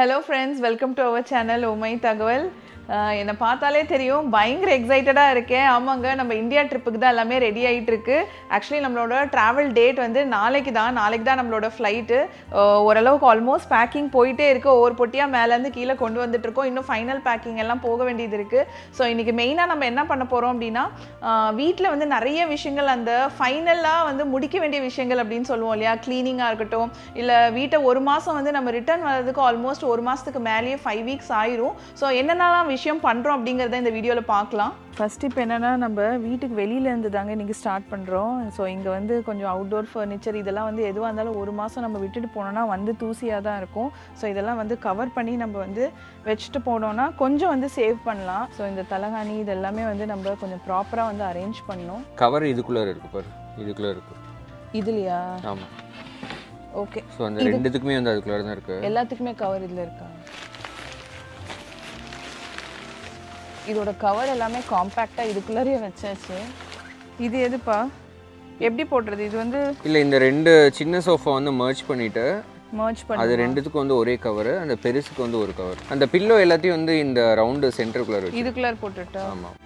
Hello friends, welcome to our channel oh Omai Tagwal. என்னை பார்த்தாலே தெரியும். பயங்கர எக்ஸைட்டடாக இருக்கேன். ஆமாங்க நம்ம இந்தியா ட்ரிப்புக்கு தான் எல்லாமே ரெடி ஆகிட்டு இருக்கு. ஆக்சுவலி நம்மளோட ட்ராவல் டேட் வந்து நாளைக்கு தான். நாளைக்கு தான் நம்மளோட ஃப்ளைட்டு ஓரளவுக்கு ஆல்மோஸ்ட் பேக்கிங் போயிட்டே இருக்குது ஒவ்வொரு பொட்டியாக மேலேருந்து கீழே கொண்டு வந்துட்டுருக்கோம் இன்னும் ஃபைனல் பேக்கிங் எல்லாம் போக வேண்டியது இருக்குது ஸோ இன்னைக்கு மெயினாக நம்ம என்ன பண்ண போகிறோம் அப்படின்னா வீட்டில் வந்து நிறைய விஷயங்கள் அந்த ஃபைனலாக வந்து முடிக்க வேண்டிய விஷயங்கள் அப்படின்னு சொல்லுவோம் இல்லையா? க்ளீனிங்காக இருக்கட்டும். இல்லை வீட்டை ஒரு மாதம் வந்து நம்ம ரிட்டர்ன் வர்றதுக்கு ஆல்மோஸ்ட் ஒரு மாதத்துக்கு மேலேயே ஃபைவ் வீக்ஸ் ஆயிரும். ஸோ என்னென்னலாம் விஷயம் பண்ணுறோம் அப்படிங்கிறத இந்த வீடியோவில் பார்க்கலாம். ஃபர்ஸ்ட் இப்போ என்னென்னா நம்ம வீட்டுக்கு வெளியில இருந்து தாங்க இன்றைக்கி ஸ்டார்ட் பண்ணுறோம் ஸோ இங்கே வந்து கொஞ்சம் அவுட்டோர் ஃபர்னிச்சர் இதெல்லாம் வந்து எதுவாக இருந்தாலும் ஒரு மாதம் நம்ம விட்டுட்டு போனோம்னா வந்து தூசியாக தான் இருக்கும். ஸோ இதெல்லாம் வந்து கவர் பண்ணி நம்ம வந்து வச்சுட்டு போனோம்னா கொஞ்சம் வந்து சேவ் பண்ணலாம். ஸோ இந்த தலகாணி இது எல்லாமே வந்து நம்ம கொஞ்சம் ப்ராப்பராக வந்து அரேஞ்ச் பண்ணணும். கவர் இதுக்குள்ளே இருக்கு பாரு. இதுக்குள்ளே இருக்கு. இதுலையா? ஆமாம் ஓகே ஸோ அந்த ரெண்டுத்துக்குமே வந்து அதுக்குள்ளே தான் இருக்கு. எல்லாத்துக்குமே கவர் இதில் இருக்கா? இதோட கவர் எல்லாமே காம்பேக்டாக இதுக்குள்ளேயே வச்சாச்சு. இது எதுப்பா? எப்படி போடுறது? இது வந்து இல்லை இந்த ரெண்டு சின்ன சோஃபா வந்து மர்ச் பண்ணிட்டு மர்ஜ் பண்ணி அது ரெண்டுத்துக்கும் வந்து ஒரே கவர் அந்த பெருசுக்கு வந்து ஒரு கவர் அந்த பில்லோ எல்லாத்தையும் வந்து இந்த ரவுண்டு சென்டருக்குள்ளே இதுக்குள்ளே போட்டுட்டா? ஆமாம்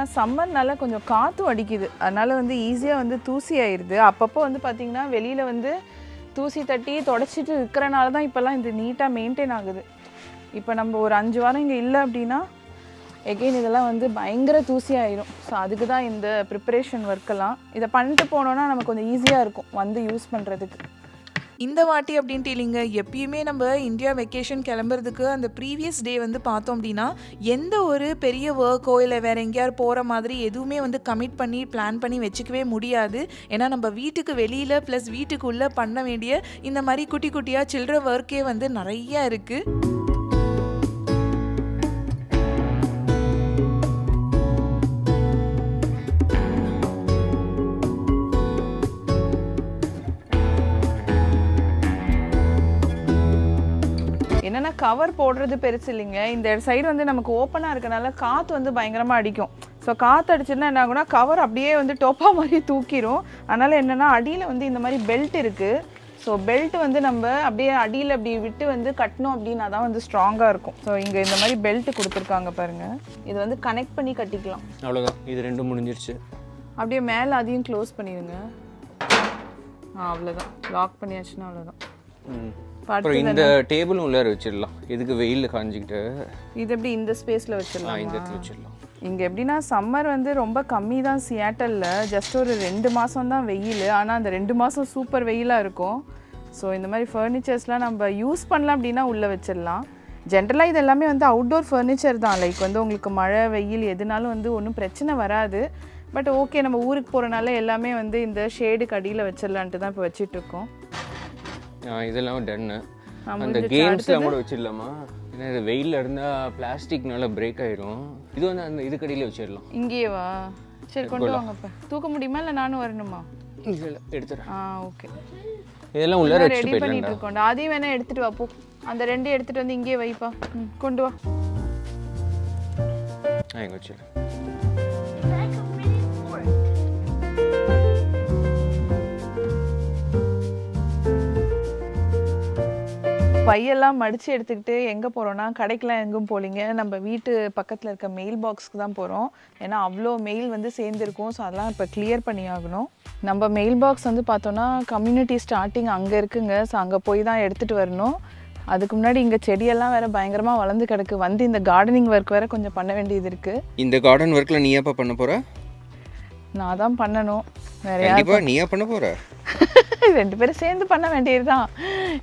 ஏன்னா சம்மர்னால கொஞ்சம் காற்றும் அடிக்குது. அதனால் வந்து ஈஸியாக வந்து தூசி ஆயிடுது அப்பப்போ வந்து பார்த்திங்கன்னா வெளியில் வந்து தூசி தட்டி தொடச்சிட்டு இருக்கிறனால தான் இப்போல்லாம் இது நீட்டாக மெயின்டைன் ஆகுது. இப்போ நம்ம ஒரு அஞ்சு வாரம் இங்கே இல்லை அப்படின்னா எகெயின் இதெல்லாம் வந்து பயங்கர தூசி ஆயிரும். ஸோ அதுக்கு தான் இந்த ப்ரிப்பரேஷன் ஒர்க்கெல்லாம் இதை பண்ணிட்டு போனோன்னா நமக்கு கொஞ்சம் ஈஸியாக இருக்கும். வந்து யூஸ் பண்ணுறதுக்கு இந்த வாட்டி அப்படின்ட்டு இல்லைங்க. எப்பயுமே நம்ம இந்தியா வெக்கேஷன் கிளம்புறதுக்கு அந்த ப்ரீவியஸ் டே வந்து பார்த்தோம் அப்படின்னா எந்த ஒரு பெரிய ஒர்க்கோ இல்லை வேறு எங்கேயாவது போகிற மாதிரி எதுவுமே வந்து கமிட் பண்ணி பிளான் பண்ணி வச்சுக்கவே முடியாது. ஏன்னா நம்ம வீட்டுக்கு வெளியில் ப்ளஸ் வீட்டுக்குள்ளே பண்ண வேண்டிய இந்த மாதிரி குட்டி குட்டியாக சில்லற ஒர்க்கே வந்து நிறையா இருக்குது கவர் போடுறது பெருசு இல்லைங்க. இந்த சைடு வந்து நமக்கு ஓப்பனாக இருக்கனால காற்று வந்து பயங்கரமாக அடிக்கும். ஸோ காற்று அடிச்சுன்னா என்ன ஆகும்னா கவர் அப்படியே வந்து டோப்பா மாதிரி தூக்கிரும். அதனால் என்னென்னா அடியில் வந்து இந்த மாதிரி பெல்ட் இருக்குது ஸோ பெல்ட் வந்து நம்ம அப்படியே அடியில் அப்படி விட்டு வந்து கட்டணும் அப்படின்னா தான் வந்து ஸ்ட்ராங்காக இருக்கும். ஸோ இங்கே இந்த மாதிரி பெல்ட் கொடுத்துருக்காங்க பாருங்கள் இது வந்து கனெக்ட் பண்ணி கட்டிக்கலாம். அவ்வளோதான் இது ரெண்டும் முடிஞ்சிருச்சு. அப்படியே மேலே அதையும் க்ளோஸ் பண்ணிடுங்க ஆ அவ்வளோதான் லாக் பண்ணியாச்சுன்னா அவ்வளோதான் ம். அப்புறம் இந்த டேபிளும் உள்ளார வச்சிடலாம். இதுக்கு வெயிலில் காஞ்சிக்கிட்டு? இது எப்படி இந்த ஸ்பேஸில் வச்சிடலாம்? இந்த இடத்துல வச்சிடலாம். இங்கே எப்படின்னா சம்மர் வந்து ரொம்ப கம்மி தான் சியாட்டலில் ஜஸ்ட் ஒரு ரெண்டு மாதம் தான் வெயில். ஆனால் அந்த ரெண்டு மாதம் சூப்பர் வெயிலாக இருக்கும். ஸோ இந்த மாதிரி ஃபர்னிச்சர்ஸ்லாம் நம்ம யூஸ் பண்ணலாம் அப்படின்னா உள்ளே வச்சிடலாம். ஜென்ரலாக இது எல்லாமே வந்து அவுட்டோர் ஃபர்னிச்சர் தான். லைக் வந்து உங்களுக்கு மழை வெயில் எதுனாலும் வந்து ஒன்றும் பிரச்சனை வராது. பட் ஓகே நம்ம ஊருக்கு போகிறனால எல்லாமே வந்து இந்த ஷேடுக்கு அடியில் வச்சிடலான்ட்டு தான் இப்போ வச்சிட்டு இருக்கோம். ஆ, இதெல்லாம் டன்னு அந்த. கேம்ஸ்லாம் கூட வச்சிடலாமா? ஏன்னா இது வெயிலில் இருந்தால் பிளாஸ்டிக்னால பிரேக் ஆயிடும் இது வந்து அந்த இதுக்கடியில் வச்சிடலாம். இங்கேயே வா. சரி கொண்டு வாங்கப்பா தூக்க முடியுமா இல்லை நானும் வரணுமா? இல்லை எடுத்துறேன். ஆ ஓகே. இதெல்லாம் உள்ளார ரெடி பண்ணிட்டு இருக்கோம்டா அதையும் வேணா எடுத்துட்டு வா போ. அந்த ரெண்டையும் எடுத்துட்டு வந்து இங்கேயே வைப்பா. கொண்டு வா. ஆ இங்கே பையெல்லாம் மடிச்சு எடுத்துக்கிட்டு எங்கே போகிறோன்னா கடைக்கெலாம் எங்கும் போலிங்க. நம்ம வீட்டு பக்கத்தில் இருக்க மெயில் பாக்ஸ்க்கு தான் போகிறோம் ஏன்னா அவ்வளோ மெயில் வந்து சேர்ந்துருக்கும். ஸோ அதெல்லாம் இப்போ கிளியர் பண்ணி ஆகணும். நம்ம மெயில் பாக்ஸ் வந்து பார்த்தோன்னா கம்யூனிட்டி ஸ்டார்டிங் அங்கே இருக்குங்க. ஸோ அங்கே போய் தான் எடுத்துகிட்டு வரணும். அதுக்கு முன்னாடி இங்கே செடியெல்லாம் வேற பயங்கரமாக வளர்ந்து கிடக்கு. வந்து இந்த கார்டனிங் ஒர்க் வேற கொஞ்சம் பண்ண வேண்டியது இருக்குது இந்த கார்டன் ஒர்க்கில் நீ எப்போ பண்ண போகிற நான் தான் பண்ணணும். கண்டிப்பாக நீயா பண்ண போகிற ரெண்டு பேரும் சேர்ந்து பண்ண வேண்டியதுதான்.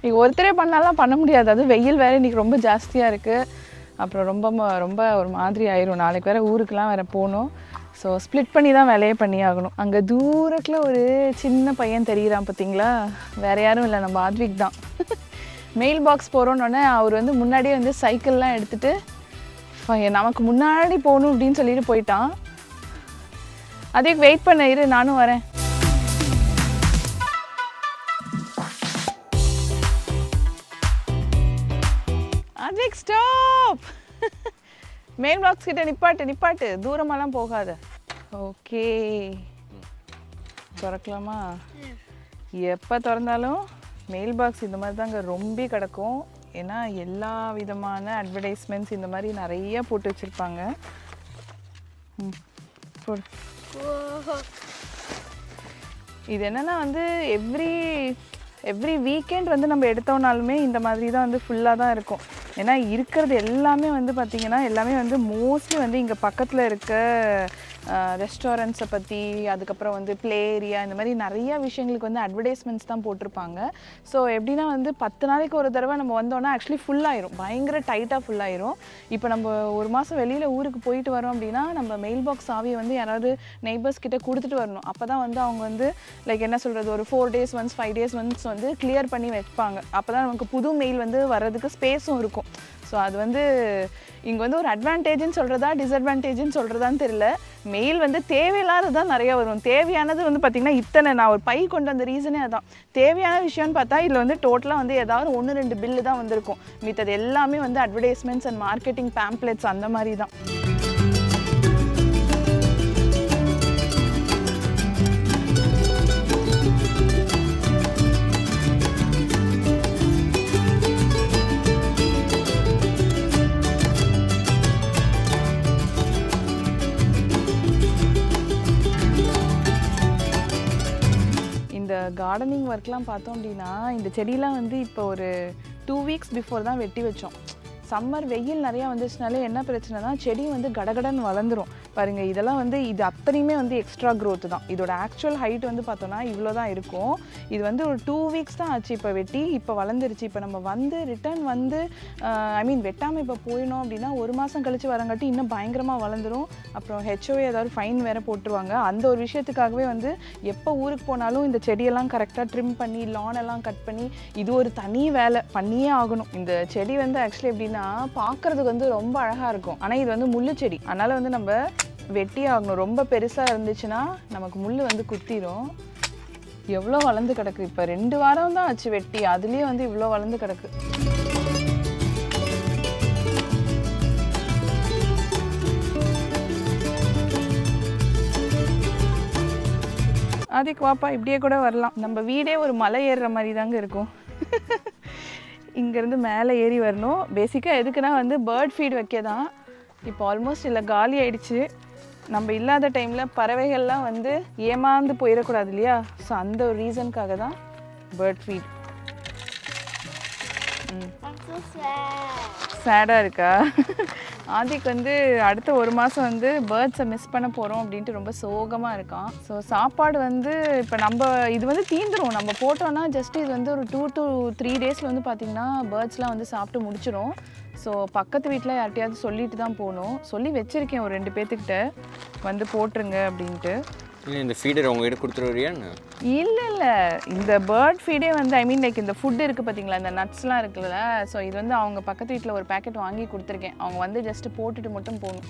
நீ ஒருத்தரே பண்ணாலாம் பண்ண முடியாது. அது வெயில் வேற இன்னைக்கு ரொம்ப ஜாஸ்தியாக இருக்குது அப்புறம் ரொம்ப ரொம்ப ஒரு மாதிரி ஆயிரும். நாளைக்கு வேற ஊருக்குலாம் வேற போகணும். ஸோ ஸ்ப்ளிட் பண்ணி தான் வேலையே பண்ணி ஆகணும் அங்கே தூரத்தில் ஒரு சின்ன பையன் தெரியுறான் பார்த்தீங்களா வேற யாரும் இல்லை நம்ம ஆத்விக் தான். மெயில் பாக்ஸ் போகிறோன்னொடனே அவர் வந்து முன்னாடியே வந்து சைக்கிள்லாம் எடுத்துட்டு "ஃப- நமக்கு முன்னாடி போகணும் அப்படின்னு சொல்லிட்டு போயிட்டான். அதுக்கு வெயிட் பண்ண இரு நானும் வரேன். Advik, ஸ்டாப் மெயின் பாக்ஸ் கிட்ட நிப்பாட்டு நிப்பாட்டு. தூரமெல்லாம் போகாத. ஓகே திறக்கலாமா? எப்போ திறந்தாலும் மெயில் பாக்ஸ் இந்த மாதிரி தாங்க ரொம்ப கிடக்கும். ஏன்னா எல்லா விதமான அட்வர்டைஸ்மெண்ட்ஸ் இந்த மாதிரி நிறைய போட்டு வச்சுருப்பாங்க. ம் போடு. இது என்னன்னா வந்து எவ்ரி எவ்ரி வீக்கெண்ட் வந்து நம்ம எடுத்தோம்னாலுமே இந்த மாதிரி தான் வந்து ஃபுல்லாக தான் இருக்கும். ஏன்னா இருக்கிறது எல்லாமே வந்து பார்த்திங்கன்னா எல்லாமே வந்து மோஸ்ட்லி வந்து இங்கே பக்கத்தில் இருக்க ரெஸ்டாரண்ட்ஸை பற்றி அதுக்கப்புறம் வந்து ப்ளே ஏரியா இந்த மாதிரி நிறைய விஷயங்களுக்கு வந்து அட்வர்டைஸ்மெண்ட்ஸ் தான் போட்டிருப்பாங்க. ஸோ எப்படின்னா வந்து பத்து நாளைக்கு ஒரு தடவை நம்ம வந்தோன்னா ஆக்சுவலி ஃபுல்லாயிரும் பயங்கர டைட்டாக ஃபுல்லாயிரும் இப்போ நம்ம ஒரு மாதம் வெளியில் ஊருக்கு போயிட்டு வரோம் அப்படின்னா நம்ம மெயில் பாக்ஸ் ஆவியை வந்து யாராவது நெய்பர்ஸ் கிட்ட கொடுத்துட்டு வரணும். அப்போ தான் வந்து அவங்க வந்து லைக் என்ன சொல்கிறது ஒரு four days once five days once வந்து கிளியர் பண்ணி வைப்பாங்க. அப்போ தான் நமக்கு புது மெயில் வந்து வர்றதுக்கு ஸ்பேஸும் இருக்கும். ஸோ அது வந்து இங்கே வந்து ஒரு அட்வான்டேஜ்னு சொல்கிறதா டிஸ்அட்வான்டேஜ்னு சொல்கிறதான்னு தெரியல. மெயில் வந்து தேவையில்லாததான் நிறைய வரும். தேவையானது வந்து பார்த்திங்கன்னா இத்தனை நான் ஒரு பை கொண்டு வந்த ரீசனே அதான். தேவையான விஷயம்னு பார்த்தா இதில் வந்து டோட்டலாக வந்து ஏதாவது ஒன்று ரெண்டு பில்லு தான் வந்திருக்கும். மித்தது எல்லாமே வந்து அட்வர்டைஸ்மெண்ட்ஸ் அண்ட் மார்க்கெட்டிங் பேம்ப்ளெட்ஸ் அந்த மாதிரி தான் கார்டனிங் ஒர்க்லாம் பார்த்தோம் அப்படின்னா இந்த செடியெலாம் வந்து இப்போ ஒரு டூ வீக்ஸ் பிஃபோர் தான் வெட்டி வச்சோம். சம்மர் வெயில் நிறையா வந்துச்சுனாலே என்ன பிரச்சனைனா செடி வந்து கடகடன் வளர்ந்துரும். பாருங்கள் இதெல்லாம் வந்து இது அத்தனையுமே வந்து எக்ஸ்ட்ரா க்ரோத் தான். இதோட ஆக்சுவல் ஹைட் வந்து பார்த்தோன்னா இவ்வளோ தான் இருக்கும். இது வந்து ஒரு டூ வீக்ஸ் தான் ஆச்சு இப்போ வெட்டி இப்போ வளர்ந்துருச்சு. இப்போ நம்ம வந்து ரிட்டர்ன் வந்து ஐ மீன் வெட்டாமல் இப்போ போயிடணும் அப்படின்னா ஒரு மாதம் கழிச்சு வரங்காட்டி இன்னும் பயங்கரமாக வளர்ந்துடும் அப்புறம் ஹெச்ஓஏ ஏதாவது ஃபைன் வேறு போட்டுருவாங்க. அந்த ஒரு விஷயத்துக்காகவே வந்து எப்போ ஊருக்கு போனாலும் இந்த செடியெல்லாம் கரெக்டாக ட்ரிம் பண்ணி லான் எல்லாம் கட் பண்ணி இது ஒரு தனி வேலை. பண்ணியே ஆகணும். இந்த செடி வந்து ஆக்சுவலி எப்படின்னா பார்க்கறதுக்கு வந்து ரொம்ப அழகாக இருக்கும். ஆனால் இது வந்து முள்ளு செடி. வந்து நம்ம வெட்டி ஆகணும். ரொம்ப பெருசாக இருந்துச்சுன்னா நமக்கு முள் வந்து குத்திரும். எவ்வளோ வளர்ந்து கிடக்கு. இப்போ ரெண்டு வாரம் தான் ஆச்சு வெட்டி. அதுலேயே வந்து இவ்வளோ வளர்ந்து கிடக்கு. அதுக்கு வாப்பா இப்படியே கூட வரலாம். நம்ம வீடே ஒரு மலை ஏறுற மாதிரி தாங்க இருக்கும். இங்கேருந்து மேலே ஏறி வரணும். பேசிக்காக எதுக்குன்னா வந்து பேர்ட் ஃபீட் வைக்க தான் இப்போ ஆல்மோஸ்ட் இல்லை காலி ஆயிடுச்சு. நம்ம இல்லாத டைமில் பறவைகள்லாம் வந்து ஏமாந்து போயிடக்கூடாது இல்லையா? ஸோ அந்த ஒரு ரீசனுக்காக தான் பேர்ட் ஃபீட் சேடாக இருக்கா? ஆதிக்கு வந்து அடுத்த ஒரு மாதம் வந்து பேர்ட்ஸை மிஸ் பண்ண போகிறோம் அப்படின்ட்டு ரொம்ப சோகமாக இருக்கான். ஸோ சாப்பாடு வந்து இப்போ நம்ம இது வந்து தீந்துரும். நம்ம போட்டோன்னா ஜஸ்ட் இது வந்து ஒரு டூ டு த்ரீ டேஸில் வந்து பார்த்திங்கன்னா பேர்ட்ஸ்லாம் வந்து சாப்பிட்டு முடிச்சிடும் ஸோ பக்கத்து வீட்டில் யார்ட்டையாவது சொல்லிட்டு தான் போகணும் சொல்லி வச்சுருக்கேன் ஒரு ரெண்டு பேர்த்துக்கிட்ட வந்து போட்டுருங்க அப்படின்ட்டு. இல்லை இந்த ஃபீடர் உங்ககிட்ட கொடுத்துருவியான்னு இல்லை இல்லை. இந்த பேர்ட் ஃபீடே வந்து ஐ மீன் லைக் இந்த ஃபுட் இருக்குது பார்த்தீங்களா இந்த நட்ஸ்லாம் இருக்குல்ல. ஸோ இது வந்து அவங்க பக்கத்து வீட்டில் ஒரு பேக்கெட் வாங்கி கொடுத்துருக்கேன். அவங்க வந்து ஜஸ்ட் போட்டுட்டு மட்டும் போகணும்.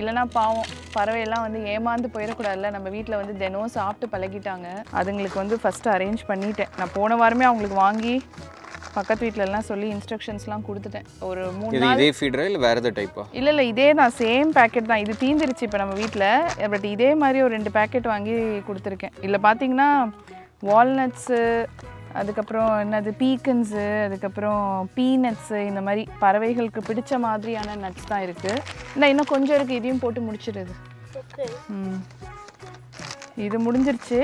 இல்லைனா பாவம் பறவையெல்லாம் வந்து ஏமாந்து போயிடக்கூடாதுல்ல. நம்ம வீட்டில் வந்து தினம் சாப்பிட்டு பழகிட்டாங்க. அதுங்களுக்கு வந்து ஃபஸ்ட்டு அரேஞ்ச் பண்ணிட்டேன். நான் போன வாரமே அவங்களுக்கு வாங்கி பக்கத்து வீட்ல எல்லாம் சொல்லி இன்ஸ்ட்ரக்ஷன்ஸ்லாம் கொடுத்துட்டேன். ஒரு மூணு இது இதே ஃபீடரா இல்லை வேறு எதாவது டைப்பா இல்லை இல்லை இதே தான் சேம் பேக்கெட் தான். இது தீந்துருச்சு இப்போ நம்ம வீட்டில் பட் இதே மாதிரி ஒரு ரெண்டு பேக்கெட் வாங்கி கொடுத்துருக்கேன். இல்லை பார்த்தீங்கன்னா வால்நட்ஸு அதுக்கப்புறம் என்னது பீக்கன்ஸு அதுக்கப்புறம் பீனட்ஸு இந்த மாதிரி பறவைகளுக்கு பிடிச்ச மாதிரியான நட்ஸ் தான் இருக்குது இல்லை இன்னும் கொஞ்சம் இருக்குது இதையும் போட்டு முடிச்சிடுது ம். இது முடிஞ்சிருச்சு.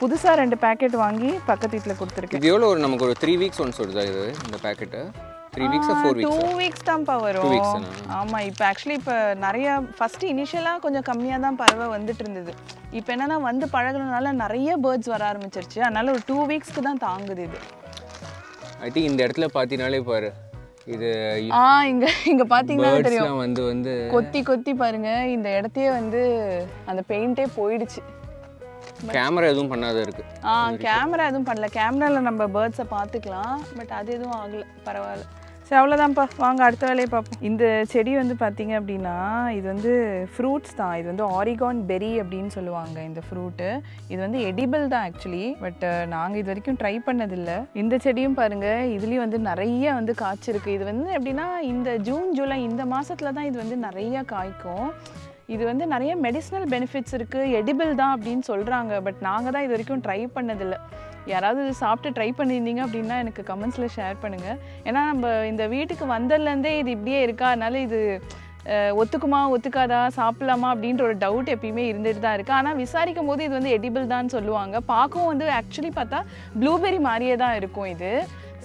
புதுசாக ரெண்டு பேக்கெட் வாங்கி பக்கத்து வீட்டில் கொடுத்துருக்கேன். இது எவ்வளோ ஒரு நமக்கு ஒரு த்ரீ வீக்ஸ் ஒன்ஸ் வருதா இது இந்த பேக்கெட்டு த்ரீ வீக்ஸா ஃபோர் டூ வீக்ஸ் வீக்ஸ் தான்ப்பா வரும்? ஆமாம் இப்போ ஆக்சுவலி இப்போ நிறைய ஃபஸ்ட்டு இனிஷியலாக கொஞ்சம் கம்மியாக தான் பறவை வந்துட்டு இருந்தது. இப்போ என்னன்னா வந்து பழகுனதுனால நிறைய பேர்ட்ஸ் வர ஆரம்பிச்சிருச்சு. அதனால ஒரு டூ வீக்ஸ்க்கு தான் தாங்குது இது. ஐ திங்க் இந்த இடத்துல பார்த்தீங்கனாலே பாரு இது ஆ இங்க இங்க பாத்தீங்கன்னா தெரியும். வந்து வந்து கொத்தி கொத்தி பாருங்க இந்த இடத்தையே வந்து அந்த பெயிண்டே போயிடுச்சு. கேமரா எதுவும் பண்ணாத இருக்கு. ஆ கேமரா எதுவும் பண்ணல. கேமராவில் நம்ம பேர்ட்ஸை பார்த்துக்கலாம். பட் அது எதுவும் ஆகல. பரவாயில்ல. சரி அவ்வளோதான்ப்பா வாங்க அடுத்த வேலையை பார்ப்போம். இந்த செடி வந்து பார்த்தீங்க அப்படின்னா இது வந்து ஃப்ரூட்ஸ் தான். இது வந்து ஆரிகான் பெரி அப்படின்னு சொல்லுவாங்க இந்த ஃப்ரூட்டு இது வந்து எடிபிள் தான் ஆக்சுவலி பட் நாங்கள் இது வரைக்கும் ட்ரை பண்ணதில்லை. இந்த செடியும் பாருங்க இதுலேயும் வந்து நிறைய வந்து காய்ச்சிருக்கு. இது வந்து எப்படின்னா இந்த ஜூன் ஜூலை இந்த மாசத்துல தான் இது வந்து நிறைய காய்க்கும். இது வந்து நிறைய மெடிசினல் பெனிஃபிட்ஸ் இருக்குது எடிபிள் தான் அப்படின்னு சொல்கிறாங்க பட் நாங்கள் தான் இது வரைக்கும் ட்ரை பண்ணதில்லை. யாராவது இது சாப்பிட்டு ட்ரை பண்ணியிருந்தீங்க அப்படின்னா எனக்கு கமெண்ட்ஸில் ஷேர் பண்ணுங்கள் ஏன்னா நம்ம இந்த வீட்டுக்கு வந்ததுலேருந்தே இது இப்படியே இருக்கா? அதனால இது ஒத்துக்குமா ஒத்துக்காதா? சாப்பிடலாமா? அப்படின்ற ஒரு டவுட் எப்பயுமே இருந்துட்டு தான் இருக்குது ஆனால் விசாரிக்கும் போது இது வந்து எடிபிள் தான் சொல்லுவாங்க. பார்க்கவும் வந்து ஆக்சுவலி பார்த்தா ப்ளூபெரி மாதிரியே தான் இருக்கும் இது.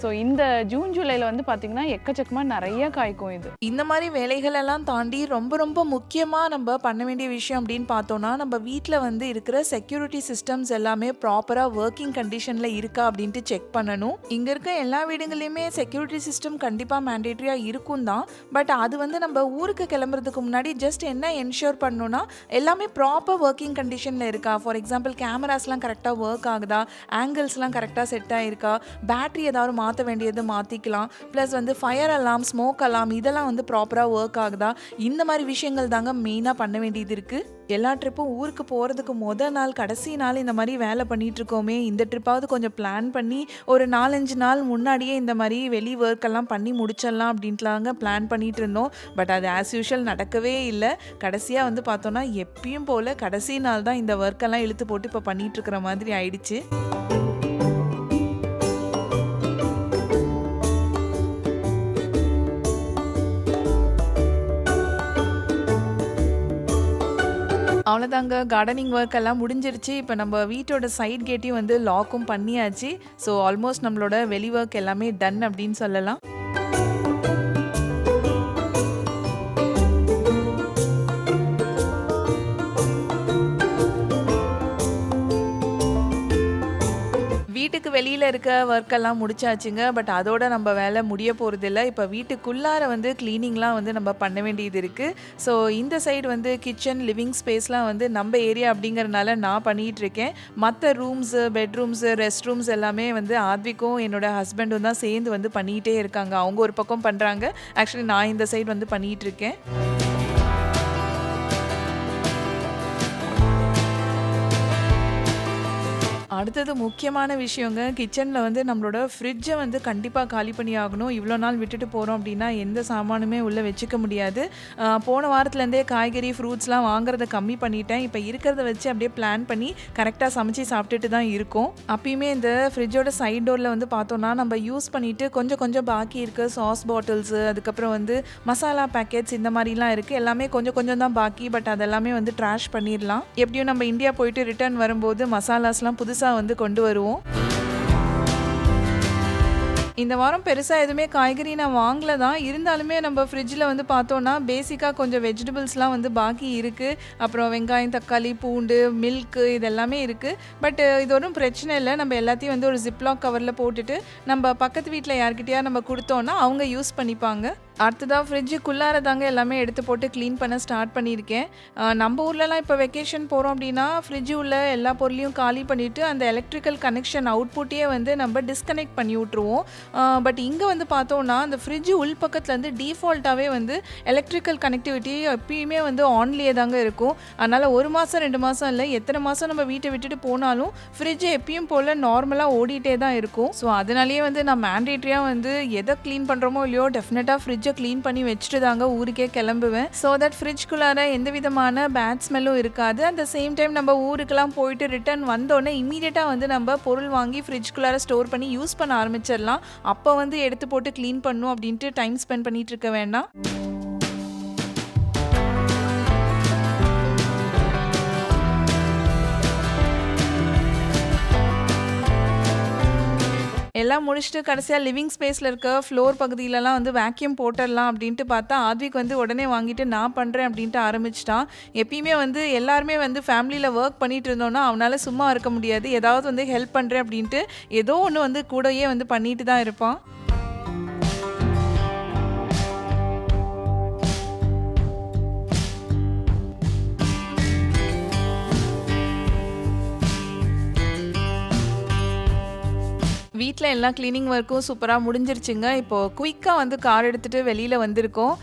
ஸோ இந்த ஜூன் ஜூலையில் வந்து பார்த்திங்கன்னா எக்கச்சக்கமாக நிறைய காய்க்கும் இது. இந்த மாதிரி வேலைகள் எல்லாம் தாண்டி ரொம்ப ரொம்ப முக்கியமாக நம்ம பண்ண வேண்டிய விஷயம் அப்படின்னு பார்த்தோம்னா நம்ம வீட்டில் வந்து இருக்கிற செக்யூரிட்டி சிஸ்டம்ஸ் எல்லாமே ப்ராப்பராக ஒர்க்கிங் கண்டிஷனில் இருக்கா அப்படின்ட்டு செக் பண்ணணும். இங்கே இருக்க எல்லா வீடுகளையுமே செக்யூரிட்டி சிஸ்டம் கண்டிப்பாக மேண்டேட்ரியாக இருக்கும் தான். பட் அது வந்து நம்ம ஊருக்கு கிளம்புறதுக்கு முன்னாடி ஜஸ்ட் என்ன என்ஷூர் பண்ணணும்னா எல்லாமே ப்ராப்பர் ஒர்க்கிங் கண்டிஷனில் இருக்கா? ஃபார் எக்ஸாம்பிள் கேமராஸ்லாம் கரெக்டாக ஒர்க் ஆகுதா? ஆங்கிள்ஸ்லாம் கரெக்டாக செட் ஆகிருக்கா பேட்டரி ஏதாவது மாற்ற வேண்டியது மாற்றிக்கலாம் ப்ளஸ் வந்து ஃபயர் அலாம் ஸ்மோக் அலாம் இதெல்லாம் வந்து ப்ராப்பராக ஒர்க் ஆகுதா? இந்த மாதிரி விஷயங்கள் தாங்க மெயினாக பண்ண வேண்டியது இருக்குது எல்லா ட்ரிப்பும் ஊருக்கு போகிறதுக்கு முத நாள் கடைசி நாள் இந்த மாதிரி வேலை பண்ணிகிட்ருக்கோமே இருக்கோமே. இந்த ட்ரிப்பாவது கொஞ்சம் பிளான் பண்ணி ஒரு நாலஞ்சு நாள் முன்னாடியே இந்த மாதிரி வெளி ஒர்க் எல்லாம் பண்ணி முடிச்சிடலாம் அப்படின்ட்டுலாங்க பிளான் பண்ணிகிட்டு இருந்தோம். பட் அது ஆஸ் யூஷுவல் நடக்கவே இல்லை. கடைசியாக வந்து பார்த்தோன்னா எப்பயும் போல் கடைசி நாள் தான் இந்த ஒர்க்கெல்லாம் இழுத்து போட்டு இப்போ பண்ணிட்டு மாதிரி ஆயிடுச்சு. அவ்வளோதாங்க கார்டனிங் ஒர்க் எல்லாம் முடிஞ்சிருச்சு. இப்போ நம்ம வீட்டோட சைட் கேட்டையும் வந்து லாக்கும் பண்ணியாச்சு. ஸோ ஆல்மோஸ்ட் நம்மளோட வெளி ஒர்க் எல்லாமே டன் அப்படின்னு சொல்லலாம். வெளியில் இருக்க ஒர்க்கெல்லாம் முடிச்சாச்சுங்க. பட் அதோட நம்ம வேலை முடிய போகிறதில்ல இப்போ வீட்டுக்குள்ளார வந்து க்ளீனிங்லாம் வந்து நம்ம பண்ண வேண்டியது இருக்குது ஸோ இந்த சைடு வந்து கிச்சன் லிவிங் ஸ்பேஸ்லாம் வந்து நம்ம ஏரியா அப்படிங்கிறனால நான் பண்ணிகிட்ருக்கேன் மற்ற ரூம்ஸு பெட்ரூம்ஸு ரெஸ்ட் ரூம்ஸ் எல்லாமே வந்து ஆத்விக்கும் என்னோட ஹஸ்பண்டும் தான் சேர்ந்து வந்து பண்ணிகிட்டே இருக்காங்க. அவங்க ஒரு பக்கம் பண்ணுறாங்க ஆக்சுவலி நான் இந்த சைடு வந்து பண்ணிகிட்டு அடுத்தது முக்கியமான விஷயங்க கிச்சனில் வந்து நம்மளோட ஃப்ரிட்ஜை வந்து கண்டிப்பாக காலி பண்ணி ஆகணும் இவ்வளோ நாள் விட்டுட்டு போகிறோம் அப்படின்னா எந்த சாமானுமே உள்ளே வச்சுக்க முடியாது. போன வாரத்துலேருந்தே காய்கறி ஃப்ரூட்ஸ்லாம் வாங்குறத கம்மி பண்ணிட்டேன். இப்போ இருக்கிறத வச்சு அப்படியே பிளான் பண்ணி கரெக்டாக சமைச்சு சாப்பிட்டுட்டு தான் இருக்கோம். அப்பயுமே இந்த ஃப்ரிட்ஜோட சைட் டோரில் வந்து பார்த்தோன்னா நம்ம யூஸ் பண்ணிவிட்டு கொஞ்சம் கொஞ்சம் பாக்கி இருக்க சாஸ் பாட்டில்ஸு அதுக்கப்புறம் வந்து மசாலா பேக்கெட்ஸ் இந்த மாதிரிலாம் இருக்குது எல்லாமே கொஞ்சம் கொஞ்சம் தான் பாக்கி பட் அதெல்லாமே வந்து ட்ராஷ் பண்ணிடலாம் எப்படியும் நம்ம இந்தியா போயிட்டு ரிட்டர்ன் வரும்போது மசாலாஸ்லாம் புதுசாக வந்து கொண்டு வருவோம். இந்த வாரம் பெருசாக எதுவுமே காய்கறி நான் வாங்கல தான். இருந்தாலுமே நம்ம ஃப்ரிட்ஜில் வந்து பார்த்தோன்னா பேசிக்காக கொஞ்சம் வெஜிடபிள்ஸ்லாம் வந்து பாக்கி இருக்குது அப்புறம் வெங்காயம் தக்காளி பூண்டு மில்க்கு இதெல்லாமே இருக்குது பட் இது ஒன்றும் பிரச்சனை இல்லை. நம்ம எல்லாத்தையும் வந்து ஒரு ஜிப்லாக் கவரில் போட்டுட்டு நம்ம பக்கத்து வீட்டில் யார்கிட்டயா நம்ம கொடுத்தோன்னா அவங்க யூஸ் பண்ணிப்பாங்க. அடுத்ததாக ஃப்ரிட்ஜுக்குள்ளார தாங்க எல்லாமே எடுத்து போட்டு க்ளீன் பண்ண ஸ்டார்ட் பண்ணியிருக்கேன். நம்ம ஊர்லலாம் இப்போ வெக்கேஷன் போகிறோம் அப்படின்னா ஃப்ரிட்ஜு உள்ள எல்லா பொருளையும் காலி பண்ணிவிட்டு அந்த எலக்ட்ரிக்கல் கனெக்ஷன் அவுட்புட்டையே வந்து நம்ம டிஸ்கனெக்ட் பண்ணி விட்ருவோம் பட் இங்கே வந்து பார்த்தோன்னா அந்த ஃப்ரிட்ஜு உள் பக்கத்துலேருந்து டீஃபால்ட்டாகவே வந்து எலக்ட்ரிக்கல் கனெக்டிவிட்டி எப்பயுமே வந்து ஆன்லேயே தாங்க இருக்கும். அதனால் ஒரு மாதம் ரெண்டு மாதம் இல்லை எத்தனை மாதம் நம்ம வீட்டை விட்டுட்டு போனாலும் ஃப்ரிட்ஜு எப்பயும் போல் நார்மலாக ஓடிட்டே தான் இருக்கும். ஸோ அதனாலேயே வந்து நான் மேண்டேட்ரியாக வந்து எதை க்ளீன் பண்ணுறோமோ இல்லையோ டெஃபினட்டாக ஃப்ரிட்ஜ் க்ளீன் பண்ணி வச்சுட்டு தாங்க ஊருக்கே கிளம்புவேன். ஸோ தட் ஃப்ரிட்ஜ்குள்ளார எந்த விதமான பேட் ஸ்மெல்லும் இருக்காது அந்த சேம் டைம் நம்ம ஊருக்கெல்லாம் போயிட்டு ரிட்டர்ன் வந்தோடனே இமீடியட்டாக வந்து நம்ம பொருள் வாங்கி ஃப்ரிட்ஜ்குள்ளார ஸ்டோர் பண்ணி யூஸ் பண்ண ஆரம்பிச்சிடலாம். அப்போ வந்து எடுத்து போட்டு க்ளீன் பண்ணும் அப்படின்ட்டு டைம் ஸ்பெண்ட் பண்ணிட்டு இருக்க வேண்டாம். எல்லாம் முடிச்சுட்டு கடைசியாக லிவிங் ஸ்பேஸில் இருக்க ஃப்ளோர் பகுதியிலலாம் வந்து வேக்யூம் போட்டுடலாம் அப்படின்ட்டு பார்த்தா ஆத்விக் வந்து உடனே வாங்கிட்டு நான் பண்ணுறேன் அப்படின்ட்டு ஆரம்பிச்சிட்டான். எப்பயுமே வந்து எல்லாருமே வந்து ஃபேமிலியில் ஒர்க் பண்ணிட்டு இருந்தோன்னா அவனால் சும்மா இருக்க முடியாது. ஏதாவது வந்து ஹெல்ப் பண்ணுறேன் அப்படின்ட்டு ஏதோ ஒன்று வந்து கூடயே வந்து பண்ணிட்டு தான் இருப்பான். வீட்டில் எல்லா க்ளீனிங் ஒர்க்கும் சூப்பராக முடிஞ்சிருச்சுங்க. இப்போது குயிக்காக வந்து கார் எடுத்துகிட்டு வெளியில் வந்திருக்கோம்.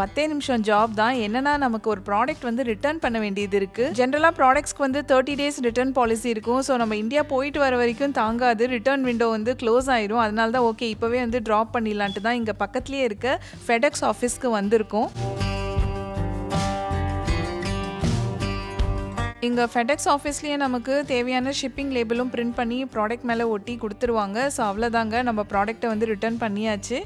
பத்தே நிமிஷம் ஜாப் தான். என்னென்னா நமக்கு ஒரு ப்ராடக்ட் வந்து ரிட்டர்ன் பண்ண வேண்டியது இருக்குது ஜென்ரலாக ப்ராடக்ட்ஸ்க்கு வந்து தேர்ட்டி டேஸ் ரிட்டர்ன் பாலிசி இருக்கும். ஸோ நம்ம இந்தியா போயிட்டு வர வரைக்கும் தாங்காது. ரிட்டர்ன் விண்டோ வந்து க்ளோஸ் ஆயிரும். அதனால தான் ஓகே இப்போவே வந்து ட்ராப் பண்ணிடலான்ட்டு தான் இங்கே பக்கத்துலேயே இருக்க ஃபெடெக்ஸ் ஆஃபீஸ்க்கு வந்திருக்கோம். இங்கே ஃபெடெக்ஸ் ஆஃபீஸ்லேயே நமக்கு தேவையான ஷிப்பிங் லேபிளும் பிரிண்ட் பண்ணி ப்ராடக்ட் மேலே ஒட்டி கொடுத்துருவாங்க. ஸோ அவ்வளோதாங்க நம்ம ப்ராடக்ட்டை வந்து ரிட்டர்ன் பண்ணியாச்சு.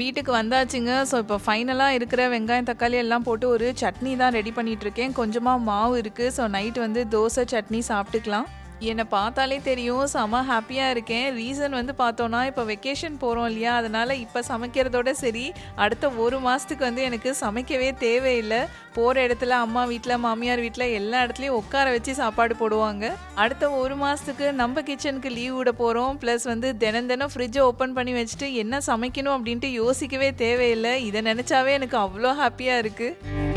வீட்டுக்கு வந்தாச்சுங்க. ஸோ இப்போ ஃபைனலாக இருக்கிற வெங்காயம் தக்காளி எல்லாம் போட்டு ஒரு சட்னி தான் ரெடி பண்ணிகிட்ருக்கேன் இருக்கேன். கொஞ்சமாக மாவு இருக்குது ஸோ நைட் வந்து தோசை சட்னி சாப்பிட்டுக்கலாம். என்னை பார்த்தாலே தெரியும் செம ஹாப்பியாக இருக்கேன். ரீசன் வந்து பார்த்தோன்னா இப்போ வெக்கேஷன் போகிறோம் இல்லையா? அதனால் இப்போ சமைக்கிறதோட சரி அடுத்த ஒரு மாதத்துக்கு வந்து எனக்கு சமைக்கவே தேவையில்லை. போகிற இடத்துல அம்மா வீட்டில் மாமியார் வீட்டில் எல்லா இடத்துலையும் உட்கார வச்சு சாப்பாடு போடுவாங்க. அடுத்த ஒரு மாதத்துக்கு நம்ம கிச்சனுக்கு லீவ் விட போகிறோம் ப்ளஸ் வந்து தினம் தினம் ஃப்ரிட்ஜை ஓப்பன் பண்ணி வச்சுட்டு என்ன சமைக்கணும் அப்படின்ட்டு யோசிக்கவே தேவையில்லை. இதை நினச்சாவே எனக்கு அவ்வளோ ஹாப்பியாக இருக்குது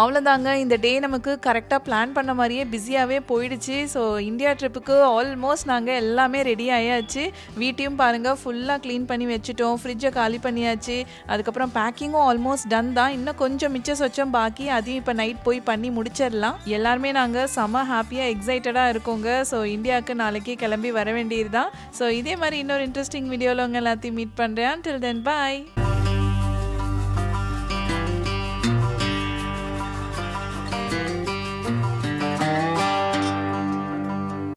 அவ்வளோதாங்க இந்த டே நமக்கு கரெக்டாக பிளான் பண்ண மாதிரியே பிஸியாகவே போயிடுச்சு. ஸோ இந்தியா ட்ரிப்புக்கு ஆல்மோஸ்ட் நாங்கள் எல்லாமே ரெடி ஆயாச்சு. வீட்டையும் பாருங்கள் ஃபுல்லாக க்ளீன் பண்ணி வச்சுட்டோம். ஃப்ரிட்ஜை காலி பண்ணியாச்சு. அதுக்கப்புறம் பேக்கிங்கும் ஆல்மோஸ்ட் டன் தான். இன்னும் கொஞ்சம் மிச்ச சொச்சம் பாக்கி அதையும் இப்போ நைட் போய் பண்ணி முடிச்சிடலாம். எல்லாருமே நாங்கள் செம ஹாப்பியாக எக்ஸைட்டடாக இருக்கோங்க. ஸோ இந்தியாவுக்கு நாளைக்கு கிளம்பி வர வேண்டியது தான் ஸோ இதே மாதிரி இன்னொரு இன்ட்ரெஸ்டிங் வீடியோவில் உங்கள் எல்லாத்தையும் மீட் பண்ணுறேன் டில் தென் பாய்